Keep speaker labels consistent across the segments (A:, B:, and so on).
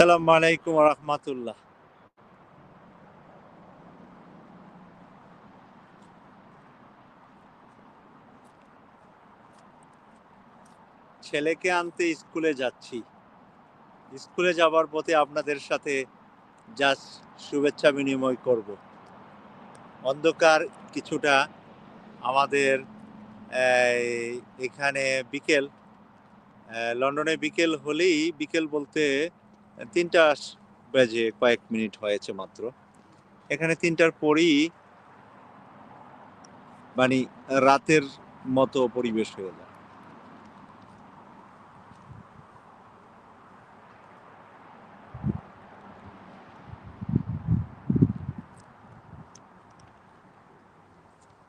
A: আসসালামু আলাইকুম রহমতুল্লাহ। ছেলেকে আনতে স্কুলে যাচ্ছি। স্কুলে যাবার পথে আপনাদের সাথে জাস্ট শুভেচ্ছা বিনিময় করব। অন্ধকার কিছুটা আমাদের এখানে বিকেল লন্ডনে বিকেল হলেই, বিকেল বলতে তিনটা বেজে কয়েক মিনিট হয়েছে মাত্র। এখানে তিনটার পরই মানে রাতের মতো পরিবেশ হয়ে যায়।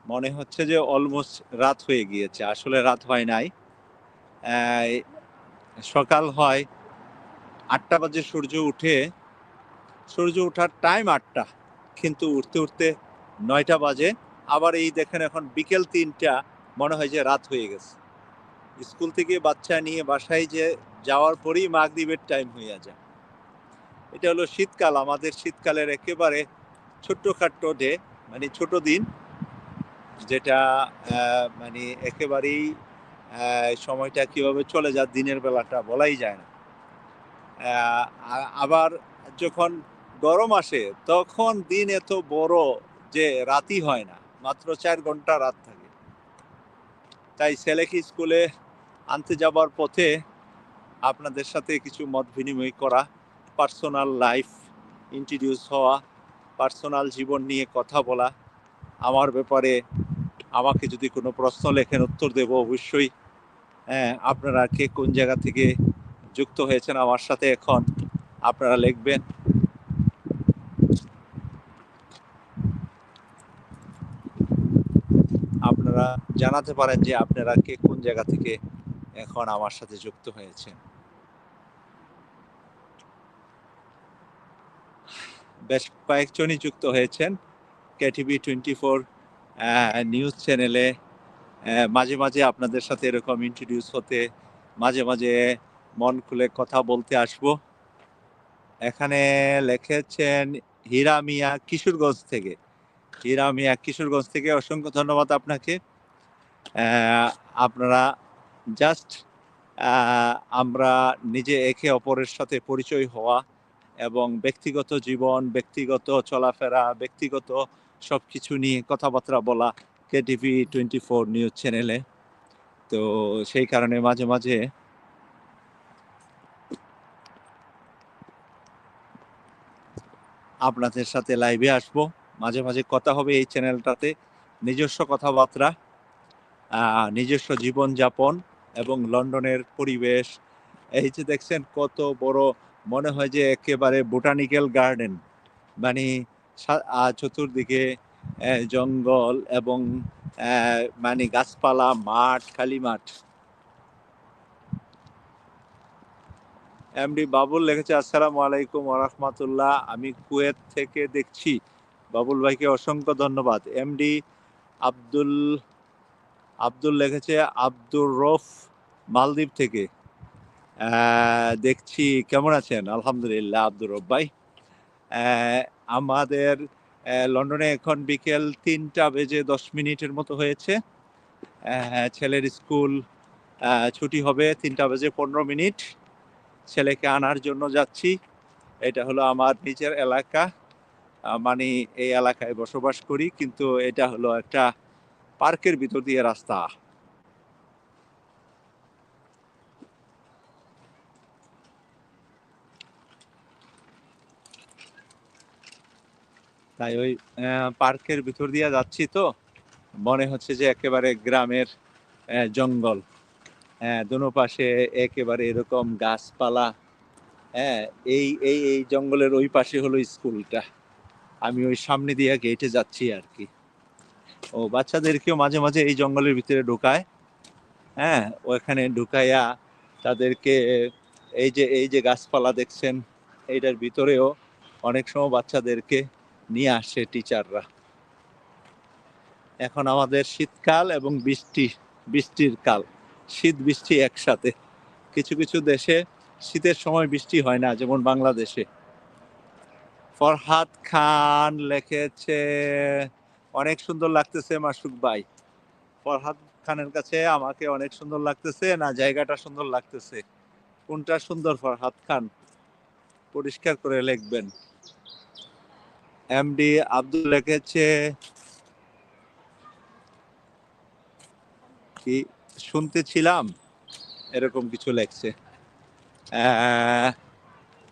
A: মনে হচ্ছে যে অলমোস্ট রাত হয়ে গিয়েছে। আসলে রাত হয় নাই। সকাল হয় আটটা বাজে সূর্য উঠে, সূর্য ওঠার টাইম আটটা, কিন্তু উঠতে উঠতে নয়টা বাজে। আবার এই দেখেন এখন বিকেল তিনটা, মনে হয় যে রাত হয়ে গেছে। স্কুল থেকে বাচ্চা নিয়ে বাসায় যে যাওয়ার পরেই মাগরিবের টাইম হয়ে যায়। এটা হলো শীতকাল, আমাদের শীতকালের একেবারে ছোট্টখাট্ট ডে মানে ছোট দিন, যেটা মানে একেবারেই সময়টা কীভাবে চলে যায়, দিনের বেলাটা বলাই যায় না। আবার যখন গরম আসে, তখন দিন এত বড় যে রাতই হয় না, মাত্র চার ঘণ্টা রাত থাকে। তাই ছেলেকে স্কুলে আনতে যাবার পথে আপনাদের সাথে কিছু মত বিনিময় করা, পার্সোনাল লাইফ ইন্ট্রোডিউস হওয়া, পার্সোনাল জীবন নিয়ে কথা বলা, আমার ব্যাপারে আমাকে যদি কোনো প্রশ্ন লেখেন, উত্তর দেব অবশ্যই। হ্যাঁ আপনারা কে কোন জায়গা থেকে যুক্ত হয়েছেন আমার সাথে এখন। আপনারা লিখবেন। আপনারা জানাতে পারেন যে আপনারা কে কোন জায়গা থেকে এখন আমার সাথে যুক্ত হয়েছেন। বেশ কয়েকজনই যুক্ত হয়েছেন। কেটিভি টোয়েন্টি ফোর নিউজ চ্যানেলে মাঝে মাঝে আপনাদের সাথে এরকম ইন্ট্রোডিউস হতে, মাঝে মাঝে মন খুলে কথা বলতে আসব। এখানে লেখেছেন হীরা মিয়া কিশোরগঞ্জ থেকে। হীরা মিয়া কিশোরগঞ্জ থেকে অসংখ্য ধন্যবাদ আপনাকে। আপনারা জাস্ট আমরা নিজে একে অপরের সাথে পরিচয় হওয়া এবং ব্যক্তিগত জীবন, ব্যক্তিগত চলাফেরা, ব্যক্তিগত সব কিছু নিয়ে কথাবার্তা বলা K TV twenty four news চ্যানেলে তো সেই কারণে মাঝে মাঝে আপনাদের সাথে লাইভে আসব। মাঝে মাঝে কথা হবে এই চ্যানেলটাতে নিজস্ব কথাবার্তা নিজস্ব জীবনযাপন এবং লন্ডনের পরিবেশ। এই যে দেখছেন কত বড় মনে হয় যে একেবারে বোটানিক্যাল গার্ডেন মানে চতুর্দিকে জঙ্গল এবং মানে গাছপালা, মাঠ, খালি মাঠ। এমডি বাবুল লিখেছে, আসসালামু আলাইকুম ওরহমাতুল্লাহ আমি কুয়েত থেকে দেখছি। বাবুল ভাইকে অসংখ্য ধন্যবাদ। এমডি আব্দুল আব্দুল লিখেছে, আব্দুর রফ মালদ্বীপ থেকে দেখছি। কেমন আছেন? আলহামদুলিল্লাহ, আব্দুর রফ ভাই। আমাদের লন্ডনে এখন বিকেল তিনটা বেজে দশ মিনিটের মতো হয়েছে। ছেলের স্কুল ছুটি হবে তিনটা বেজে পনেরো মিনিট। ছেলেকে আনার জন্য যাচ্ছি। এটা হলো আমার নিজের এলাকা। মানে এই এলাকায় বসবাস করি, কিন্তু এটা হলো একটা পার্কের ভিতর দিয়ে রাস্তা। তাই ওই পার্কের ভিতর দিয়ে যাচ্ছি তো। মনে হচ্ছে যে একেবারে গ্রামের জঙ্গল। হ্যাঁ দোনো পাশে একেবারে এরকম গাছপালা। হ্যাঁ এই এই এই জঙ্গলের ওই পাশে হলো স্কুলটা। আমি ওই সামনে দিয়ে গেটে যাচ্ছি আর কি ও, বাচ্চাদেরকেও মাঝে মাঝে এই জঙ্গলের ভিতরে ঢুকায়। হ্যাঁ ওখানে ঢুকাইয়া তাদেরকে এই যে এই যে গাছপালা দেখছেন, এইটার ভিতরেও অনেক সময় বাচ্চাদেরকে নিয়ে আসে টিচাররা এখন আমাদের শীতকাল এবং বৃষ্টি, বৃষ্টির কাল। শীত বৃষ্টি একসাথে। কিছু কিছু দেশে শীতের সময় বৃষ্টি হয় না, যেমন বাংলাদেশে। ফরহাদ খান লিখেছে, অনেক সুন্দর লাগতেছে মাসুক ভাই। ফরহাদ খানের কাছে আমাকে অনেক সুন্দর লাগতেছে, না, জায়গাটা সুন্দর লাগতেছে। কোনটা সুন্দর ফরহাদ খান? পরিষ্কার করে লিখবেন। এমডি আব্দুল লিখেছে, কি শুনতেছিলাম। এরকম কিছু লেখছে।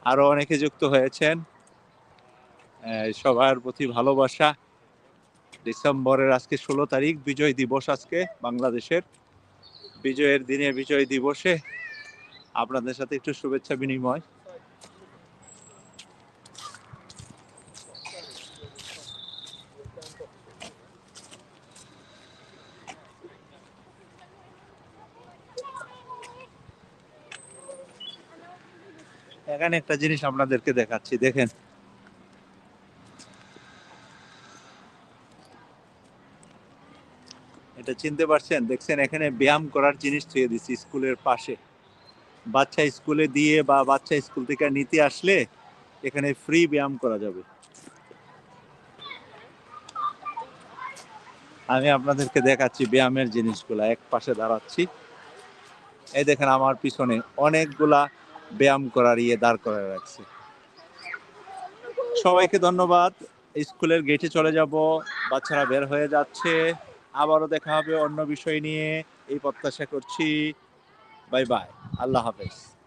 A: আরও অনেকে যুক্ত হয়েছেন। সবার প্রতি ভালোবাসা। ডিসেম্বরের আজকে ষোলো তারিখ, বিজয় দিবস আজকে বাংলাদেশের। বিজয়ের দিনে বিজয় দিবসে আপনাদের সাথে একটু শুভেচ্ছা বিনিময়। এখানে একটা জিনিস আপনাদেরকে দেখাচ্ছি, দেখেন। এটা চিনতে পারছেন? দেখছেন, এখানে ব্যায়াম করার জিনিস থুয়ে দিচ্ছি স্কুলের পাশে। বাচ্চা স্কুলে দিয়ে বা বাচ্চা স্কুল থেকে নিতে আসলে এখানে ফ্রি ব্যায়াম করা যাবে। আমি আপনাদেরকে দেখাচ্ছি ব্যায়ামের জিনিসগুলা, এক পাশে দাঁড়াচ্ছি। এই দেখেন, আমার পিছনে অনেকগুলা ব্যায়াম করার ইয়ে দাঁড় করে রাখছে। সবাইকে ধন্যবাদ। স্কুলের গেটে চলে যাব, বাচ্চারা বের হয়ে যাচ্ছে। আবারও দেখা হবে অন্য বিষয় নিয়ে। এই প্রত্যাশা করছি। Bye bye. আল্লাহ হাফেজ।